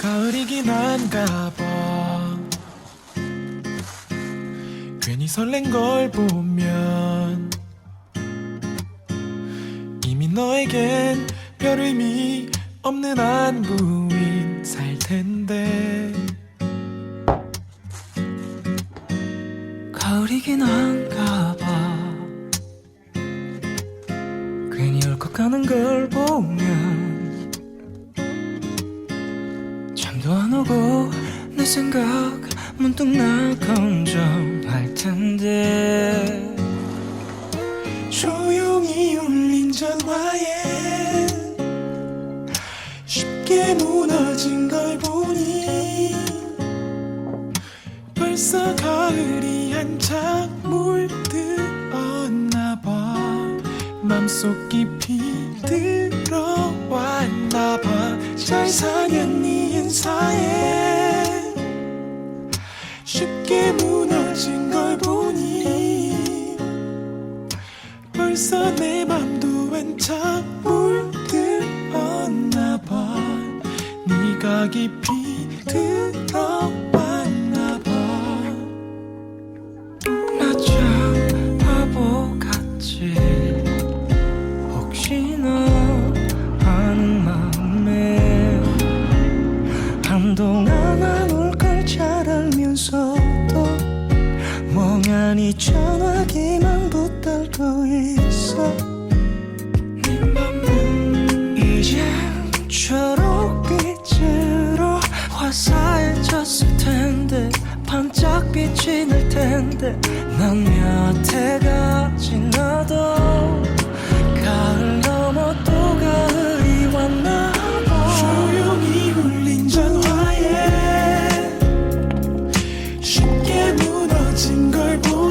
가을이긴 한가 봐. 괜히 설렌 걸 보면 이미 너에겐 별 의미 없는 안부인 살 텐데. 가을이긴 한가 봐. 괜히 울컥하는 걸 보면 생각 문득 나건정할 텐데. 조용히 울린 전화에 쉽게 무너진 걸 보니 벌써 가을이 한창 물들었나 봐. 맘속 깊이 들어왔나 봐잘 사겠니 인사에 쉽게 무너진 걸 보니 벌써 내 맘도 한창 물들었나 봐. 네가 깊이 들어왔나 봐. 나참 바보 같지. 혹시나 하는 마음에 한동안 안 올걸잘 알면서도 멍하니 전화기만 붙들고 있어. 이젠 초록빛으로 화사해졌을 텐데 반짝 빛이 날 텐데 난몇 해가